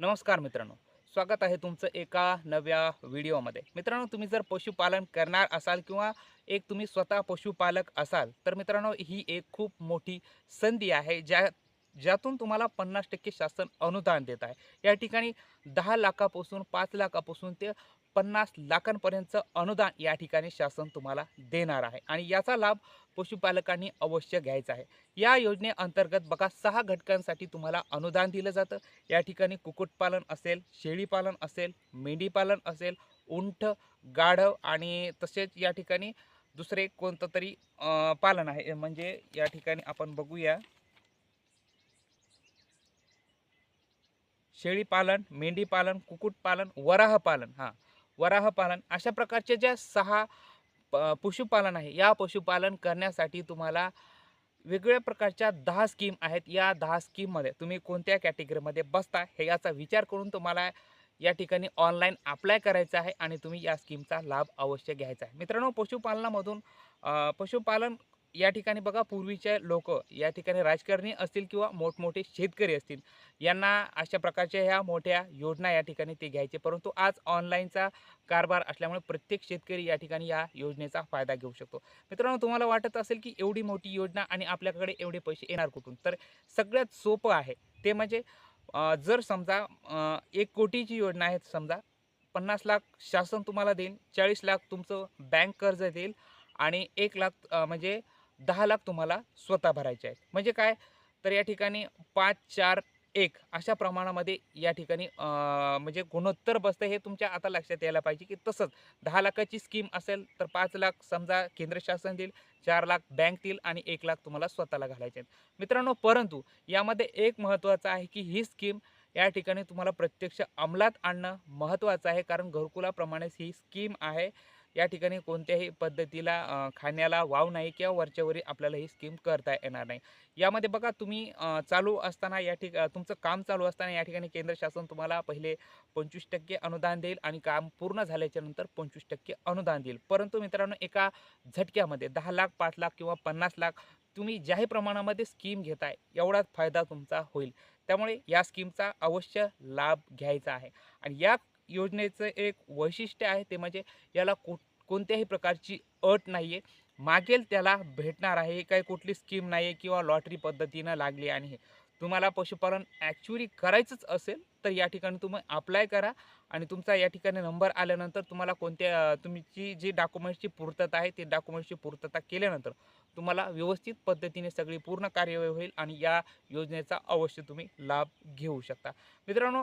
नमस्कार मित्रांनो. स्वागत आहे तुमचं एका नव्या व्हिडिओमध्ये. मित्रांनो तुम्ही जर पशुपालन करणार असाल किंवा एक तुम्ही स्वतः पशुपालक असाल तर मित्रांनो ही एक खूप मोठी संधी आहे ज्या ज्यातून तुम्हाला पन्नास टक्के शासन अनुदान देत आहे. या ठिकाणी दहा लाखापासून पाच लाखापासून ते पन्नास लाखांपर्यंतचं अनुदान या ठिकाणी शासन तुम्हाला देणार आहे. आणि याचा लाभ पशुपालकांनी अवश्य घ्यायचा आहे. या योजनेअंतर्गत बघा सहा घटकांसाठी तुम्हाला अनुदान दिलं जातं. या ठिकाणी कुक्कुटपालन असेल शेळीपालन असेल मेंढीपालन असेल उंट गाढव आणि तसेच या ठिकाणी दुसरे कोणतं तरी पालन आहे. म्हणजे या ठिकाणी आपण बघूया. शेळीपालन मेंढीपालन कुक्कुटपालन वराहपालन. हां. वराहपालन अशा प्रकारचे ज्या सहा प- पशुपालन आहे या पशुपालन करण्यासाठी तुम्हाला वेगवेगळ्या प्रकारच्या दहा स्कीम आहेत. या दहा स्कीममध्ये तुम्ही कोणत्या कॅटेगरीमध्ये बसता हे याचा विचार करून तुम्हाला या ठिकाणी ऑनलाईन अप्लाय करायचं आहे आणि तुम्ही या स्कीमचा लाभ अवश्य घ्यायचा आहे. मित्रांनो पशुपालनामधून पशुपालन या ठिकाणी बघा पूर्वीचे लोक या ठिकाणी राजकारणी असतील किंवा मोठमोठे शेतकरी असतील यांना अशा प्रकारच्या ह्या मोठ्या योजना या ठिकाणी ते घ्यायचे. परंतु आज ऑनलाईनचा कारभार असल्यामुळे प्रत्येक शेतकरी या ठिकाणी या योजनेचा फायदा घेऊ शकतो. मित्रांनो तुम्हाला वाटत असेल की एवढी मोठी योजना आणि आपल्याकडे एवढे पैसे येणार कुठून? तर सगळ्यात सोपं आहे ते म्हणजे जर समजा एक कोटीची योजना आहे समजा पन्नास लाख शासन तुम्हाला देईल चाळीस लाख तुमचं बँक कर्ज देईल आणि एक लाख म्हणजे दहा लाख तुम्हाला स्वतः भरायचे आहेत. म्हणजे काय? तर या ठिकाणी पाच चार एक अशा प्रमाणामध्ये या ठिकाणी म्हणजे गुणोत्तर बसतं हे तुमच्या आता लक्षात यायला पाहिजे की तसंच दहा लाखाची स्कीम असेल तर पाच लाख समजा केंद्र शासन देईल चार लाख बँक देईल आणि एक लाख तुम्हाला स्वतःला घालायचे आहेत. मित्रांनो परंतु यामध्ये एक महत्त्वाचं आहे की ही स्कीम या ठिकाणी तुम्हाला प्रत्यक्ष अंमलात आणणं महत्त्वाचं आहे कारण घरकुलाप्रमाणेच ही स्कीम आहे. या ठिकाणी कोणत्याही पद्धतीला खाण्याला वाव नाही किंवा वरच्यावरी आपल्याला ही स्कीम करता येणार नाही. यामध्ये बघा तुम्ही चालू असताना या ठिक तुमचं काम चालू असताना या ठिकाणी केंद्र शासन तुम्हाला पहिले पंचवीस टक्के अनुदान देईल आणि काम पूर्ण झाल्याच्यानंतर पंचवीस टक्के अनुदान देईल. परंतु मित्रांनो एका झटक्यामध्ये दहा लाख पाच लाख किंवा पन्नास लाख तुम्ही ज्याही प्रमाणामध्ये स्कीम घेताय एवढाच फायदा तुमचा होईल. त्यामुळे या स्कीमचा अवश्य लाभ घ्यायचा आहे. आणि या योजनेचं एक वैशिष्ट्य आहे ते म्हणजे याला को कोणत्याही प्रकारची अट नाही आहे मागेल त्याला भेटणार आहे काही कुठली स्कीम नाही आहे किंवा लॉटरी पद्धतीनं लागली आणि हे. तुम्हाला पशुपालन ॲक्च्युली करायचंच असेल तर या ठिकाणी तुम्ही अप्लाय करा आणि तुमचा या ठिकाणी नंबर आल्यानंतर तुम्हाला कोणत्या तुमची जी डॉक्युमेंट्सची पूर्तता आहे ते डॉक्युमेंट्सची पूर्तता केल्यानंतर तुम्हाला व्यवस्थित पद्धतीने सगळी पूर्ण कार्यवाही होईल आणि या योजनेचा अवश्य तुम्ही लाभ घेऊ शकता. मित्रांनो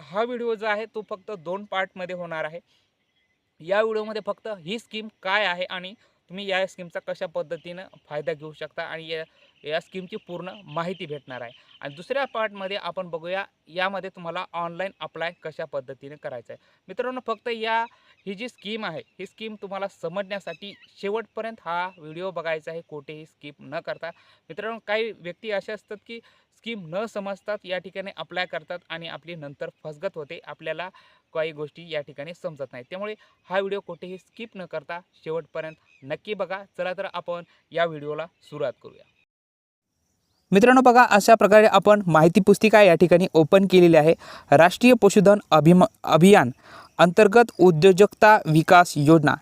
हा व्हिडिओ जो आहे तो फक्त दोन पार्टमध्ये होणार आहे. या व्हिडिओमध्ये फक्त ही स्कीम काय आहे आणि तुम्ही या स्कीमचा कशा पद्धतीनं फायदा घेऊ शकता आणि या या स्कीमची पूर्ण माहिती भेटणार आहे. आणि दुसऱ्या पार्टमध्ये आपण बघूया यामध्ये तुम्हाला ऑनलाईन अप्लाय कशा पद्धतीने करायचं आहे. मित्रांनो फक्त या ही जी स्कीम आहे ही स्कीम तुम्हाला समजण्यासाठी शेवटपर्यंत हा व्हिडिओ बघायचा आहे. कोठेही स्कीप न करता. मित्रांनो काही व्यक्ती अशा असतात की स्कीम न समजतात या ठिकाणी अप्लाय करतात आणि आपली नंतर फसगत होते. आपल्याला काही गोष्टी या ठिकाणी समजत नाही त्यामुळे हा व्हिडिओ कुठेही स्किप न करता शेवटपर्यंत नक्की बघा. चला तर आपण या व्हिडिओला सुरुवात करूया. मित्रांनो बघा अशा प्रकारे आपण माहिती पुस्तिका या ठिकाणी ओपन केलेली आहे. राष्ट्रीय पशुधन अभिम अभियान. अंतर्गत उद्योजकता विकास योजना.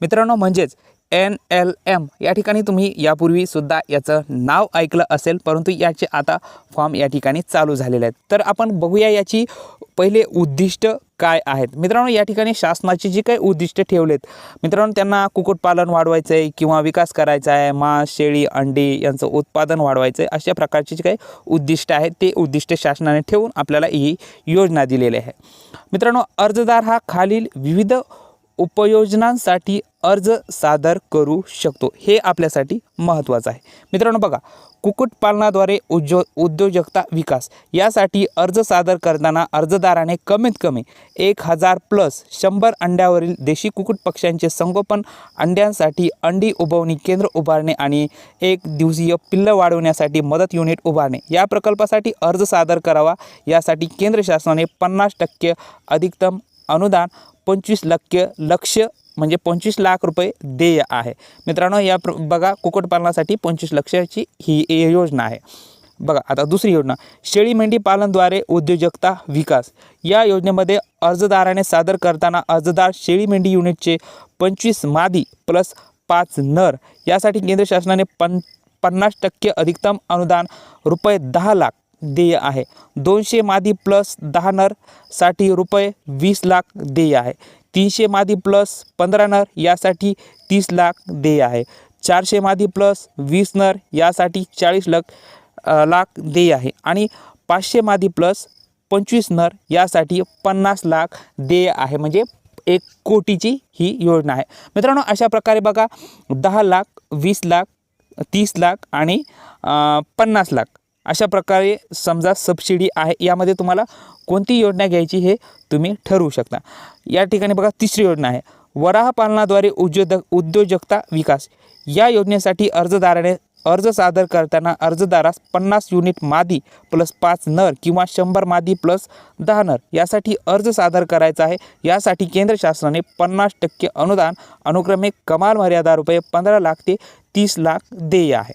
मित्रांनो म्हणजेच एन एल एम. या ठिकाणी तुम्ही यापूर्वीसुद्धा याचं नाव ऐकलं असेल परंतु याचे आता फॉर्म या ठिकाणी चालू झालेले आहेत. तर आपण बघूया याची पहिले उद्दिष्ट काय आहेत? मित्रांनो या ठिकाणी शासनाची जी काही उद्दिष्टे ठेवलेत मित्रांनो त्यांना कुक्कुटपालन वाढवायचं आहे किंवा विकास करायचा आहे मांस शेळी अंडी यांचं उत्पादन वाढवायचं आहे अशा प्रकारचे जे काही उद्दिष्ट आहेत ते उद्दिष्ट शासनाने ठेवून आपल्याला ही योजना दिलेली आहे. मित्रांनो अर्जदार हा खालील विविध उपयोजनांसाठी अर्ज सादर करू शकतो. हे आपल्यासाठी महत्त्वाचं आहे. मित्रांनो बघा कुक्कुटपालनाद्वारे उद्यो उद्योजकता विकास. यासाठी अर्ज सादर करताना अर्जदाराने कमीत कमी एक हजार प्लस शंभर अंड्यावरील देशी कुक्कुट पक्ष्यांचे संगोपन अंड्यांसाठी अंडी उभवणी केंद्र उभारणे आणि एक दिवसीय पिल्लं वाढवण्यासाठी मदत युनिट उभारणे. या प्रकल्पासाठी अर्ज सादर करावा. यासाठी केंद्र शासनाने पन्नास टक्के अधिकतम अनुदान पंचवीस लक्ष लक्ष म्हणजे पंचवीस लाख रुपये देय आहे. मित्रांनो या प्र बघा कुक्कुटपालनासाठी पंचवीस लक्षाची ही योजना आहे. बघा आता दुसरी योजना. शेळी मेंढी पालनद्वारे उद्योजकता विकास. या योजनेमध्ये अर्जदाराने सादर करताना अर्जदार शेळी मेंढी युनिटचे पंचवीस मादी प्लस पाच नर यासाठी केंद्र शासनाने पन पन्नास टक्के अधिकतम अनुदान रुपये दहा लाख देय आहे. दोनशे मादी प्लस दहा नरसाठी रुपये वीस लाख देय आहे. तीनशे मादी प्लस पंधरा नर यासाठी तीस लाख देय आहे. चारशे मादी प्लस वीस नर यासाठी चाळीस लाख लाख देय आहे. आणि पाचशे मादी प्लस पंचवीस नर यासाठी पन्नास लाख देय आहे. म्हणजे एक कोटीची ही योजना आहे. मित्रांनो अशा प्रकारे बघा दहा लाख वीस लाख तीस लाख आणि पन्नास लाख. अशा प्रकारे समजा सबसिडी आहे यामध्ये तुम्हाला कोणती योजना घ्यायची हे तुम्ही ठरवू शकता. या ठिकाणी बघा तिसरी योजना आहे. वराहपालनाद्वारे उद्योजक उद्योजकता विकास. या योजनेसाठी अर्जदाराने अर्ज सादर करताना अर्जदारास पन्नास युनिट मादी प्लस पाच नर किंवा शंभर मादी प्लस दहा नर यासाठी अर्ज सादर करायचा आहे. यासाठी केंद्र शासनाने पन्नास टक्के अनुदान अनुक्रमे कमाल मर्यादा रुपये पंधरा लाख ते तीस लाख देय आहे.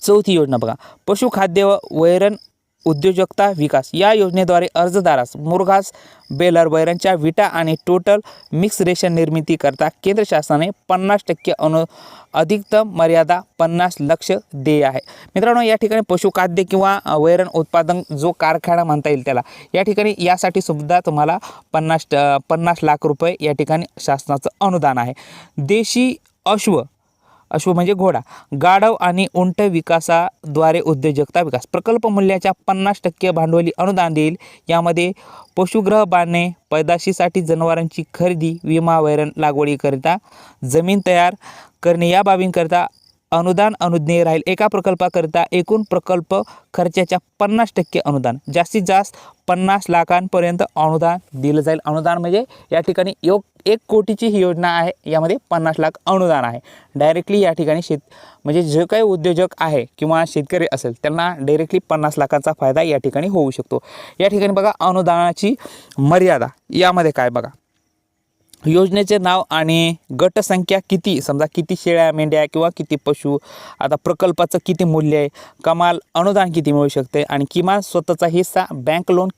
चौथी योजना बघा. पशुखाद्य व वैरण उद्योजकता विकास. या योजनेद्वारे अर्जदारास मुरघास बेलर वैरणच्या विटा आणि टोटल मिक्स रेशन निर्मिती करता केंद्र शासनाने पन्नास टक्के अनु अधिकतम मर्यादा पन्नास लक्ष देय आहे. मित्रांनो या ठिकाणी पशुखाद्य किंवा वैरण उत्पादन जो कारखाना म्हणता येईल त्याला या ठिकाणी यासाठी सुद्धा तुम्हाला पन्नास ट- पन्नास लाख रुपये या ठिकाणी शासनाचं अनुदान आहे. देशी अश्व अश्व म्हणजे घोडा. गाढव आणि उंट विकासाद्वारे उद्योजकता विकास. प्रकल्प मूल्याच्या पन्नास टक्के भांडवली अनुदान देईल. यामध्ये पशुग्रह बांधणे पैदाशीसाठी जनावरांची खरेदी विमा वैरण लागवडीकरिता जमीन तयार करणे या बाबींकरिता अनुदान अनुज्ञेय राहील. एका प्रकल्पाकरिता एकूण प्रकल्प खर्चाच्या पन्नास टक्के अनुदान जास्तीत जास्त पन्नास लाखांपर्यंत अनुदान दिलं जाईल. अनुदान म्हणजे या ठिकाणी योग एक कोटीची ही योजना आहे. यामध्ये पन्नास लाख अनुदान आहे. डायरेक्टली या ठिकाणी शेत म्हणजे जे काही उद्योजक आहे किंवा शेतकरी असेल त्यांना डायरेक्टली पन्नास लाखांचा फायदा या ठिकाणी होऊ शकतो. या ठिकाणी बघा अनुदानाची मर्यादा यामध्ये काय बघा. योजनेचे नाव आणि गटसंख्या किती? समजा किती शेळ्या मेंढ्या किंवा किती पशु? आता प्रकल्पाचं किती मूल्य आहे? कमाल अनुदान किती मिळू शकते? आणि किमान स्वतःचा हिस्सा बँक लोन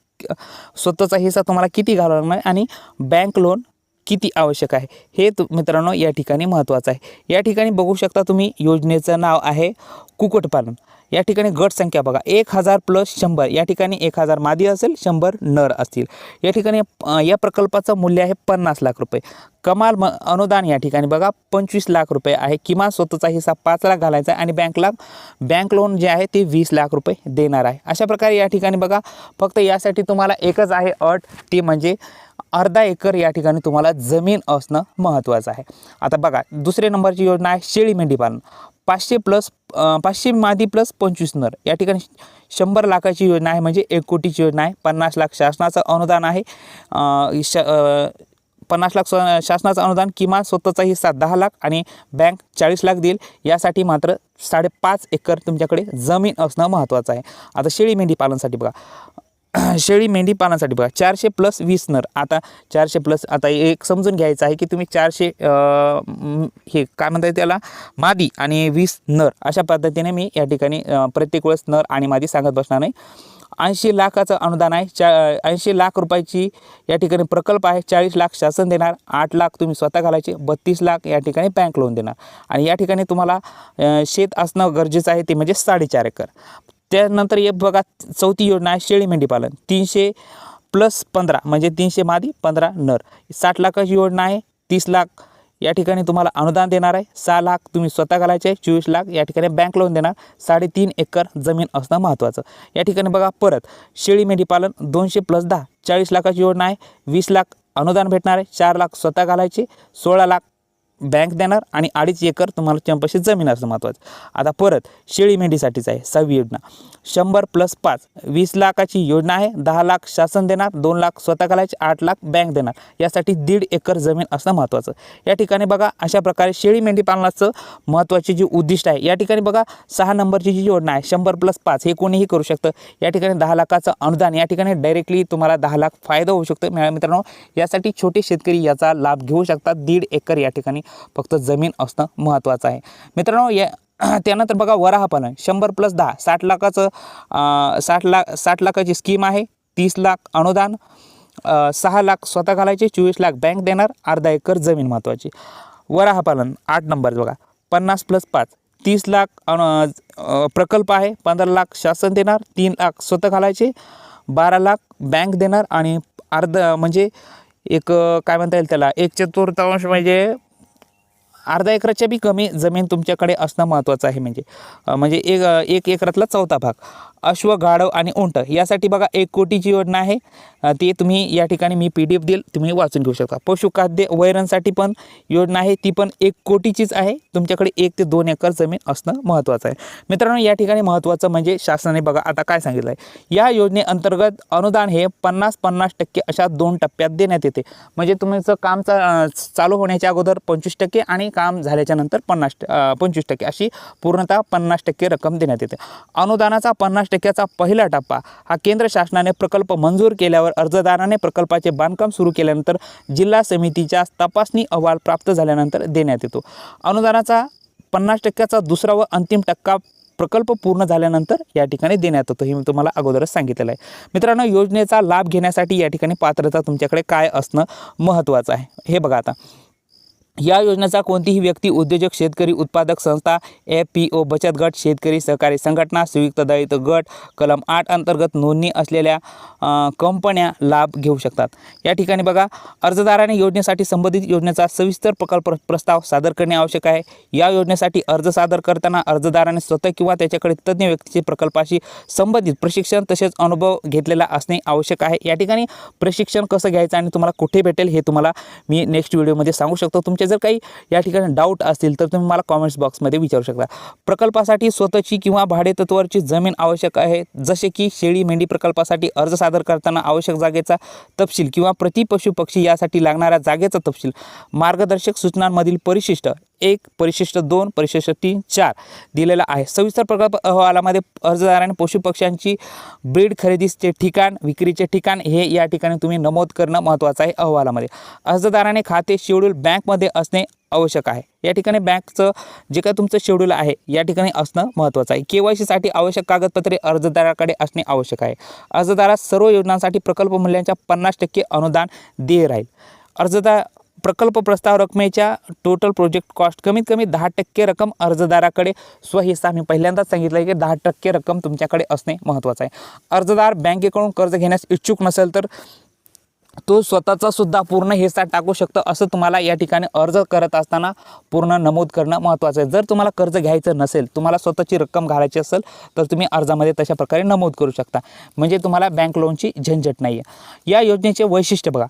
स्वतःचा हिस्सा तुम्हाला किती घालावा लागणार आणि बँक लोन किती आवश्यक आहे? हे तु मित्रांनो या ठिकाणी महत्त्वाचं आहे. या ठिकाणी बघू शकता तुम्ही योजनेचं नाव आहे कुक्कुटपालन या ठिकाणी गट संख्या बघा. एक हजार प्लस शंभर. या ठिकाणी एक हजार मादी असेल शंभर नर असतील. या ठिकाणी या प्रकल्पाचं मूल्य आहे पन्नास लाख रुपये. कमाल म अनुदान या ठिकाणी बघा. पंचवीस लाख रुपये आहे. किमान स्वतःचा हिस्सा पाच लाख घालायचा आहे आणि बँकला बँक लोन जे आहे ते वीस लाख रुपये देणार आहे. अशा प्रकारे या ठिकाणी बघा. फक्त यासाठी तुम्हाला एकच आहे अट. ती म्हणजे अर्धा एकर या ठिकाणी तुम्हाला जमीन असणं महत्त्वाचं आहे. आता बघा दुसऱ्या नंबरची योजना आहे शेळी मेंढी पालन. पाचशे प्लस पाचशे मादी प्लस पंचवीस नर. या ठिकाणी शंभर लाखाची योजना आहे म्हणजे एक कोटीची योजना आहे. पन्नास लाख शासनाचं अनुदान आहे. श पन्नास लाख शासनाचं अनुदान किमान स्वतःचा हिस्सा दहा लाख आणि बँक चाळीस लाख देईल. यासाठी मात्र साडेपाच एकर तुमच्याकडे जमीन असणं महत्त्वाचं आहे. आता शेळी मेंढी पालनसाठी बघा. शेळी मेंढी पालनासाठी बघा चारशे प्लस वीस नर. आता चारशे प्लस आता एक समजून घ्यायचं आहे की तुम्ही चारशे हे काय म्हणतात त्याला? मादी आणि वीस नर. अशा पद्धतीने मी या ठिकाणी प्रत्येक वेळेस नर आणि मादी सांगत बसणार नाही. ऐंशी लाखाचं अनुदान आहे. चा ऐंशी लाख रुपयाची या ठिकाणी प्रकल्प आहे. चाळीस लाख शासन देणार. आठ लाख तुम्ही स्वतः घालायचे. बत्तीस लाख या ठिकाणी बँक लोन देणार. आणि या ठिकाणी तुम्हाला शेत असणं गरजेचं आहे ते म्हणजे साडेचार एकर. त्यानंतर एक बघा चौथी योजना आहे शेळी मेंढीपालन तीनशे प्लस पंधरा म्हणजे तीनशे मादी पंधरा नर. साठ लाखाची योजना आहे तीस लाख या ठिकाणी तुम्हाला अनुदान देणार आहे. सहा लाख तुम्ही स्वतः घालायचे आहे चोवीस लाख या ठिकाणी बँक लोन देणार. साडेतीन एकर जमीन असणं महत्त्वाचं या ठिकाणी बघा परत शेळी मेंढीपालन दोनशे प्लस दहा चाळीस लाखाची योजना आहे. वीस लाख अनुदान भेटणार आहे. चार लाख स्वतः घालायचे सोळा लाख बँक देणार आणि अडीच एकर तुम्हाला चंपाशी जमीन असणं महत्त्वाचं आता परत शेळी मेंढीसाठीच आहे सहावी योजना. शंभर प्लस पाच वीस लाखाची योजना आहे दहा लाख शासन देणार दोन लाख स्वतः घालायचे आठ लाख बँक देणार. यासाठी दीड एकर जमीन असणं महत्त्वाचं या ठिकाणी बघा अशा प्रकारे शेळी मेंढी पालनाचं महत्त्वाची जी उद्दिष्ट आहे या ठिकाणी बघा सहा नंबरची जी योजना आहे शंभर प्लस पाच हे कोणीही करू शकतं. या ठिकाणी दहा लाखाचं अनुदान या ठिकाणी डायरेक्टली तुम्हाला दहा लाख फायदा होऊ शकतो. मिळा- मित्रांनो यासाठी छोटे शेतकरी याचा लाभ घेऊ शकतात. दीड एकर या ठिकाणी फक्त जमीन असणं महत्त्वाचं आहे. मित्रांनो या त्यानंतर बघा वराह पालन शंभर प्लस दहा साठ लाखाचं साठ लाख साठ लाखाची स्कीम आहे. तीस लाख अनुदान सहा लाख स्वतः घालायचे चोवीस लाख बँक देणार अर्धा एकर जमीन महत्त्वाची वराह पालन आठ नंबर बघा. पन्नास प्लस पाच तीस लाख प्रकल्प आहे. पंधरा लाख शासन देणार तीन लाख स्वतः घालायचे बारा लाख बँक देणार आणि अर्ध म्हणजे एक काय म्हणता येईल त्याला? एक चतुर्थांश म्हणजे अर्धा एकराच्या बी कमी जमीन तुमच्याकडे असणं महत्त्वाचं आहे म्हणजे. म्हणजे एक एक एकरातला चौथा भाग. अश्व गाढव आणि उंट यासाठी बघा एक कोटीची योजना आहे. ती तुम्ही या ठिकाणी मी पी डी एफ देईल तुम्ही वाचून घेऊ शकता. पशुखाद्य वैरणसाठी पण योजना आहे ती पण एक कोटीचीच आहे. तुमच्याकडे एक ते दोन एकर जमीन असणं महत्त्वाचं आहे. मित्रांनो या ठिकाणी महत्त्वाचं म्हणजे शासनाने बघा आता काय सांगितलं आहे या योजनेअंतर्गत अनुदान हे पन्नास पन्नास टक्के अशा दोन टप्प्यात देण्यात येते. म्हणजे तुमचं काम चा चालू होण्याच्या अगोदर पंचवीस टक्के आणि काम झाल्याच्यानंतर पन्नास पंचवीस टक्के अशी पूर्णतः पन्नास टक्के रक्कम देण्यात येते. अनुदानाचा पन्नास टक्क्याचा पहिला टप्पा. हा केंद्र शासनाने प्रकल्प मंजूर केल्यावर अर्जदाराने प्रकल्पाचे बांधकाम सुरू केल्यानंतर जिल्हा समितीच्या तपासणी अहवाल प्राप्त झाल्यानंतर देण्यात येतो. अनुदानाचा पन्नास टक्क्याचा दुसरा व अंतिम टक्का प्रकल्प पूर्ण झाल्यानंतर या ठिकाणी देण्यात येतो हे मी तुम्हाला अगोदरच सांगितलेलं आहे. मित्रांनो योजनेचा लाभ घेण्यासाठी या ठिकाणी पात्रता तुमच्याकडे काय असणं महत्त्वाचं आहे? हे बघा आता. या योजनेचा कोणतीही व्यक्ती उद्योजक शेतकरी उत्पादक संस्था एफ पी ओ बचत गट शेतकरी सहकारी संघटना संयुक्त दायित्व गट कलम आठ अंतर्गत नोंदणी असलेल्या कंपन्या लाभ घेऊ शकतात. या ठिकाणी बघा अर्जदाराने योजनेसाठी संबंधित योजनेचा सविस्तर प्रकल्प प्रस्ताव सादर करणे आवश्यक आहे. या योजनेसाठी अर्ज सादर करताना अर्जदाराने स्वतः किंवा त्याच्याकडे तज्ज्ञ व्यक्तीचे प्रकल्पाशी संबंधित प्रशिक्षण तसेच अनुभव घेतलेला असणे आवश्यक आहे. या ठिकाणी प्रशिक्षण कसं घ्यायचं आणि तुम्हाला कुठे भेटेल हे तुम्हाला मी नेक्स्ट व्हिडिओमध्ये सांगू शकतो. तुमच्या तुमचे जर काही या ठिकाणी डाऊट असतील तर तुम्ही मला कॉमेंट्स बॉक्समध्ये विचारू शकता. प्रकल्पासाठी स्वतःची किंवा भाडेतत्वावरची जमीन आवश्यक आहे. जसे की शेळी मेंढी प्रकल्पासाठी अर्ज सादर करताना आवश्यक जागेचा तपशील किंवा प्रति पशु पक्षी यासाठी लागणाऱ्या जागेचा तपशील. मार्गदर्शक सूचनांमधील परिशिष्ट एक परिशिष्ट दोन परिशिष्ट तीन चार दिलेला आहे. सविस्तर प्रकल्प अहवालामध्ये अर्जदाराने पशुपक्ष्यांची ब्रीड खरेदीचे ठिकाण विक्रीचे ठिकाण हे या ठिकाणी तुम्ही नमूद करणं महत्त्वाचं आहे अहवालामध्ये. अर्जदाराने खाते शेड्यूल बँकमध्ये असणे आवश्यक आहे. या ठिकाणी बँकचं जे काही तुमचं शेड्यूल आहे या ठिकाणी असणं महत्त्वाचं आहे. के वाय सीसाठी आवश्यक कागदपत्रे अर्जदाराकडे असणे आवश्यक आहे. अर्जदारास सर्व योजनांसाठी प्रकल्प मूल्यांच्या पन्नास टक्के अनुदान देय राहील. अर्जदार प्रकल्प प्रस्ताव रकमेच्या टोटल प्रोजेक्ट कॉस्ट कमीत कमी दहा टक्के रक्कम अर्जदाराकडे. स्वहिस्सा मी पहिल्यांदाच सांगितलं आहे की दहा टक्के रक्कम तुमच्याकडे असणे महत्त्वाचं आहे. अर्जदार बँकेकडून कर्ज घेण्यास इच्छुक नसेल तर तो स्वतःचा सुद्धा पूर्ण हिस्सा टाकू शकतो असं तुम्हाला या ठिकाणी अर्ज करत असताना पूर्ण नमूद करणं महत्त्वाचं आहे. जर तुम्हाला कर्ज घ्यायचं नसेल तुम्हाला स्वतःची रक्कम घालायची असेल तर तुम्ही अर्जामध्ये तशा प्रकारे नमूद करू शकता. म्हणजे तुम्हाला बँक लोनची झंझट नाही आहे या योजनेचे वैशिष्ट्य बघा.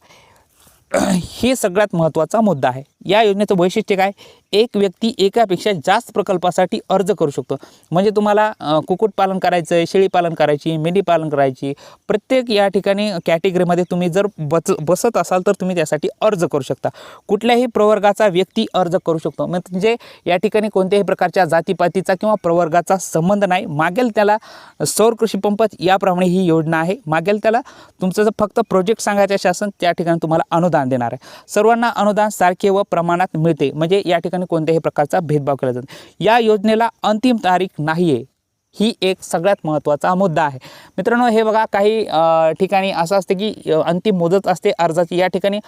हे सगळ्यात महत्त्वाचा मुद्दा आहे. या योजनेचं वैशिष्ट्य काय? एक व्यक्ती एकापेक्षा जास्त प्रकल्पासाठी अर्ज करू शकतो. म्हणजे तुम्हाला कुक्कुटपालन करायचं आहे शेळीपालन करायची मेंढीपालन करायची प्रत्येक या ठिकाणी कॅटेगरीमध्ये तुम्ही जर बच बसत असाल तर तुम्ही त्यासाठी अर्ज करू शकता. कुठल्याही प्रवर्गाचा व्यक्ती अर्ज करू शकतो. म्हणजे या ठिकाणी कोणत्याही प्रकारच्या जातीपातीचा किंवा प्रवर्गाचा संबंध नाही. मागेल त्याला सौर कृषी पंप याप्रमाणे ही योजना आहे. मागेल त्याला तुमचं जर फक्त प्रोजेक्ट सांगायचं शासन त्या ठिकाणी तुम्हाला अनुदान देणार आहे. सर्वांना अनुदान सारखे व प्रमाणात मिळते. म्हणजे या ठिकाणी कोणत्याही प्रकारचा भेदभाव केला जात या योजनेला अंतिम तारीख नाही आहे ही एक सगळ्यात महत्त्वाचा मुद्दा आहे. मित्रांनो हे बघा काही ठिकाणी असं असते की अंतिम मुदत असते अर्जाची. या ठिकाणी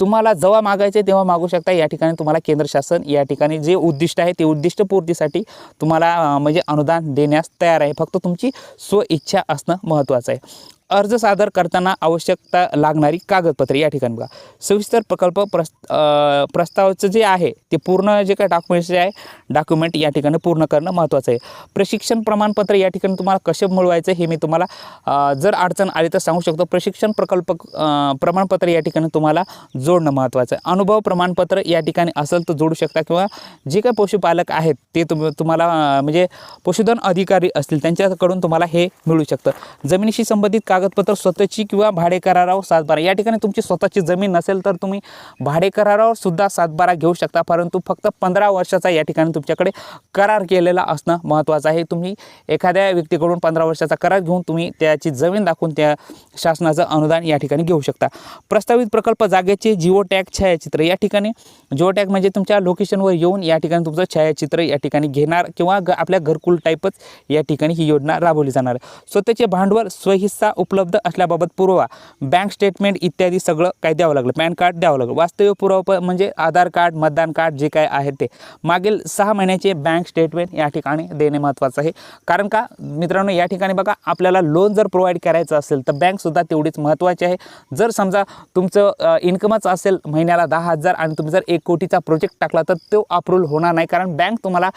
तुम्हाला जेव्हा मागायचे तेव्हा मागू शकता. या ठिकाणी तुम्हाला केंद्र शासन या ठिकाणी जे उद्दिष्ट आहे ते उद्दिष्ट पूर्तीसाठी तुम्हाला म्हणजे अनुदान देण्यास तयार आहे. फक्त तुमची स्वइच्छा असणं महत्त्वाचं आहे. अर्ज सादर करताना आवश्यकता लागणारी कागदपत्रे या ठिकाणी बघा. सविस्तर प्रकल्प प्रस प्रस्तावाचं जे आहे ते पूर्ण जे काय डॉक्युमेंट्स आहे डॉक्युमेंट या ठिकाणी पूर्ण करणं महत्त्वाचं आहे. प्रशिक्षण प्रमाणपत्र या ठिकाणी तुम्हाला कसे मिळवायचं हे मी तुम्हाला जर अडचण आली तर सांगू शकतो. प्रशिक्षण प्रकल्प प्रमाणपत्र या ठिकाणी तुम्हाला जोडणं महत्त्वाचं आहे. अनुभव प्रमाणपत्र या ठिकाणी असेल तर जोडू शकता किंवा जे काही पशुपालक आहेत ते तुम तुम्हाला म्हणजे पशुधन अधिकारी असतील त्यांच्याकडून तुम्हाला हे मिळू शकतं. जमिनीशी संबंधित कागदपत्र स्वतःची किंवा भाडे करारावर सातबारा. या ठिकाणी तुमची स्वतःची जमीन नसेल तर तुम्ही भाडे करारावर सुद्धा सातबारा घेऊ शकता. परंतु फक्त पंधरा वर्षाचा या ठिकाणी तुमच्याकडे करार केलेला असणं महत्त्वाचं आहे. तुम्ही एखाद्या व्यक्तीकडून पंधरा वर्षाचा करार घेऊन तुम्ही त्याची जमीन दाखवून त्या शासनाचं अनुदान या ठिकाणी घेऊ शकता. प्रस्तावित प्रकल्प जागेचे जिओ टॅग छायाचित्र या ठिकाणी. जिओ टॅग म्हणजे तुमच्या लोकेशनवर येऊन या ठिकाणी तुमचं छायाचित्र या ठिकाणी घेणार किंवा ग आपल्या घरकुल टाईपच या ठिकाणी ही योजना राबवली जाणार. स्वतःचे भांडवल स्वहिस्सा उपलब्ध असल्याबाबत पुरावा. बँक स्टेटमेंट इत्यादी सगळं काय द्यावं लागलं. पॅन कार्ड द्यावं लागलं. वास्तविक पुरावा प- म्हणजे आधार कार्ड मतदान कार्ड जे काय आहे ते. मागील सहा महिन्याचे बँक स्टेटमेंट या ठिकाणी देणे महत्त्वाचं आहे. कारण का मित्रांनो या ठिकाणी बघा आपल्याला लोन जर प्रोव्हाइड करायचं असेल तर बँकसुद्धा तेवढीच महत्त्वाची आहे. जर समजा तुमचं इन्कमच असेल महिन्याला दहा हजार आणि तुम्ही जर एक कोटीचा प्रोजेक्ट टाकला तर तो अप्रूव्हल होणार नाही. कारण बँक तुम्हाला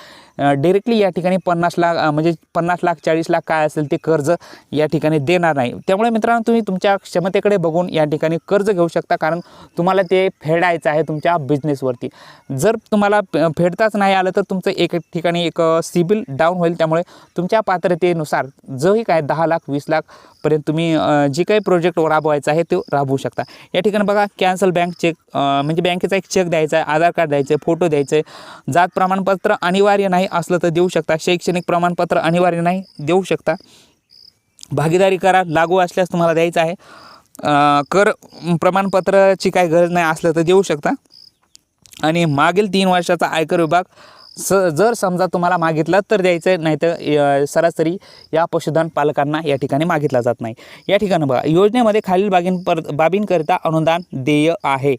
डिरेक्टली या ठिकाणी पन्नास लाख म्हणजे पन्नास लाख चाळीस लाख काय असेल ते कर्ज या ठिकाणी देणार नाही. त्यामुळे मित्रांनो तुम्ही तुमच्या क्षमतेकडे बघून या ठिकाणी कर्ज घेऊ शकता कारण तुम्हाला ते फेडायचं आहे तुमच्या बिझनेसवरती जर तुम्हाला फेडताच नाही आलं तर तुमचं एक ठिकाणी एक सिबिल डाऊन होईल. त्यामुळे तुमच्या पात्रतेनुसार जही काय दहा लाख वीस लाखपर्यंत तुम्ही जी जे काही प्रोजेक्ट राबवायचा आहे तो राबवू शकता. या ठिकाणी बघा कॅन्सल बँक चेक म्हणजे बँकेचा एक चेक द्यायचा आहे आधार कार्ड द्यायचं आहे फोटो द्यायचे आहे. जात प्रमाणपत्र अनिवार्य नाही असलं तर देऊ शकता. शैक्षणिक प्रमाणपत्र अनिवार्य नाही देऊ शकता. भागीदारी करार लागू असल्यास तुम्हाला द्यायचं आहे. कर प्रमाणपत्राची काही गरज नाही असलं तर देऊ शकता. आणि मागील तीन वर्षाचा आयकर विभाग स जर समजा तुम्हाला मागितलं तर द्यायचं नाही तर सरासरी या पशुधन पालकांना या ठिकाणी मागितला जात नाही. या ठिकाणी बघा योजनेमध्ये खालील बाबीं पर बाबींकरिता अनुदान देय आहे.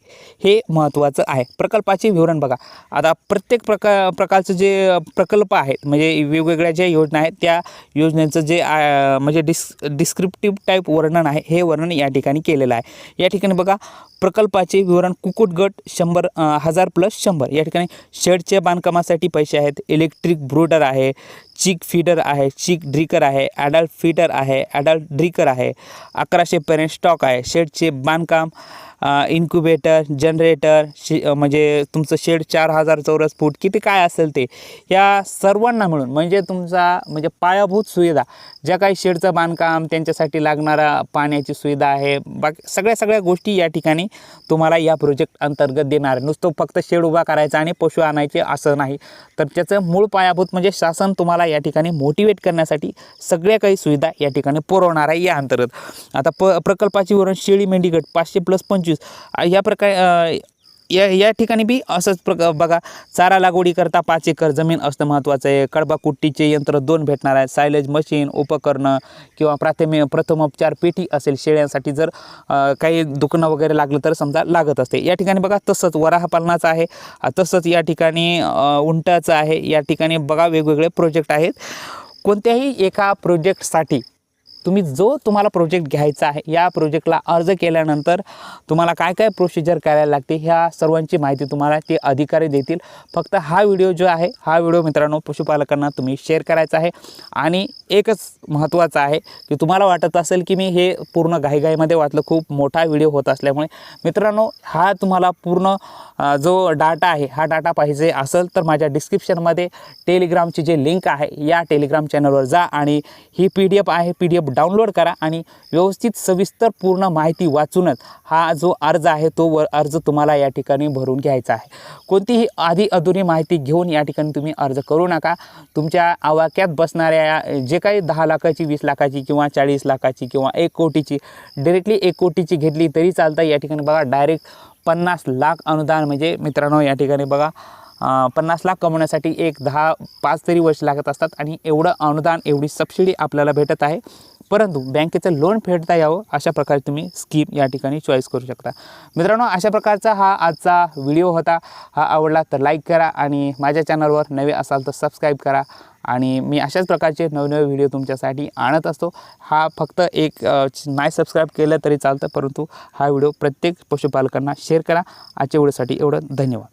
हे महत्त्वाचं आहे. प्रकल्पाचे विवरण बघा. आता प्रत्येक प्रका प्रकारचं जे प्रकल्प आहेत म्हणजे वेगवेगळ्या ज्या योजना आहेत त्या योजनेचं जे म्हणजे डिस् डिस्क्रिप्टिव्ह टाईप वर्णन आहे हे वर्णन या ठिकाणी केलेलं आहे. या ठिकाणी बघा प्रकल्पाचे विवरण कुकुट गट शंभर हजार प्लस शंभर. या ठिकाणी शेडच्या बांधकामासाठी पैसे आहेत. इलेक्ट्रिक ब्रोडर आहे. चिक फीडर आहे चिक ड्रिकर आहे ॲडल्ट फीडर आहे ॲडल्ट ड्रिकर आहे. अकराशे पर्यंत स्टॉक आहे. शेडचे बांधकाम इन्क्युबेटर जनरेटर शे म्हणजे तुमचं शेड चार हजार चौरस फूट किती काय असेल ते या सर्वांना मिळून म्हणजे तुमचा म्हणजे पायाभूत सुविधा ज्या काही शेडचं बांधकाम त्यांच्यासाठी लागणारा पाण्याची सुविधा आहे बाकी सगळ्या सगळ्या गोष्टी या ठिकाणी तुम्हाला या प्रोजेक्ट अंतर्गत देणार आहे. नुसतं फक्त शेड उभा करायचा आणि पशु आणायचे असं नाही. तर त्याचं मूळ पायाभूत म्हणजे शासन तुम्हाला या ठिकाणी मोटिवेट करण्यासाठी सगळ्या काही सुविधा या ठिकाणी पुरवणार आहे या अंतर्गत. आता प प्रकल्पाची वरण शेळी मेंढीगट पाचशे प्लस पंचवीस या प्रकारे या या ठिकाणी बी असंच प्र बघा चारा लागवडीकरता पाच एकर जमीन असणं महत्त्वाचं आहे. कडबा कुट्टीचे यंत्र दोन भेटणार आहे सायलेज मशीन उपकरणं किंवा प्राथमिक प्रथमोपचार पेटी असेल शेळ्यांसाठी जर काही दुखणं वगैरे लागलं तर समजा लागत असते. या ठिकाणी बघा तसंच वराहपालनाचं आहे. तसंच या ठिकाणी उंटाचं आहे. या ठिकाणी बघा वेगवेगळे प्रोजेक्ट आहेत. कोणत्याही एका प्रोजेक्टसाठी तुम्ही जो तुम्हाला प्रोजेक्ट घ्यायचा आहे या प्रोजेक्टला अर्ज केल्यानंतर तुम्हाला काय काय प्रोसिजर करायला लागते ह्या सर्वांची माहिती तुम्हाला ते अधिकारी देतील. फक्त हा व्हिडिओ जो आहे हा व्हिडिओ मित्रांनो पशुपालकांना तुम्ही शेअर करायचा आहे. आणि एकच महत्त्वाचं आहे की तुम्हाला वाटत असेल की मी हे पूर्ण घाईघाईमध्ये वाचलं खूप मोठा व्हिडिओ होत असल्यामुळे. मित्रांनो हा तुम्हाला पूर्ण जो डाटा आहे हा डाटा पाहिजे असेल तर माझ्या डिस्क्रिप्शनमध्ये टेलिग्रामची जे लिंक आहे या टेलिग्राम चॅनलवर जा. आणि ही पी डी एफ आहे पी डी एफ डाउनलोड करा आणि व्यवस्थित सविस्तर पूर्ण माहिती वाचूनच हा जो अर्ज आहे तो वर अर्ज तुम्हाला या ठिकाणी भरून घ्यायचा आहे. कोणतीही आधी अधुरी माहिती घेऊन या ठिकाणी तुम्ही अर्ज करू नका. तुमच्या आवाक्यात बसणाऱ्या जे काही दहा लाखाची वीस लाखाची किंवा चाळीस लाखाची किंवा एक कोटीची डिरेक्टली एक कोटीची घेतली तरी चालतं. या ठिकाणी बघा डायरेक्ट पन्नास लाख अनुदान म्हणजे मित्रांनो या ठिकाणी बघा पन्नास लाख कमवण्यासाठी एक दहा पाच तरी वर्ष लागत असतात आणि एवढं अनुदान एवढी सबसिडी आपल्याला भेटत आहे. परंतु बँकेचं लोन फेडता यावं अशा प्रकारे तुम्ही स्कीम या ठिकाणी चॉईस करू शकता. मित्रांनो अशा प्रकारचा हा आजचा व्हिडिओ होता. हा आवडला तर लाईक करा आणि माझ्या चॅनलवर नवे असाल तर सबस्क्राईब करा आणि मी अशाच प्रकारचे नवनवे व्हिडिओ तुमच्यासाठी आणत असतो. हा फक्त एक नाही सबस्क्राईब केलं तरी चालतं परंतु हा व्हिडिओ प्रत्येक पशुपालकांना शेअर करा. आजच्या व्हिडिओसाठी एवढं. धन्यवाद.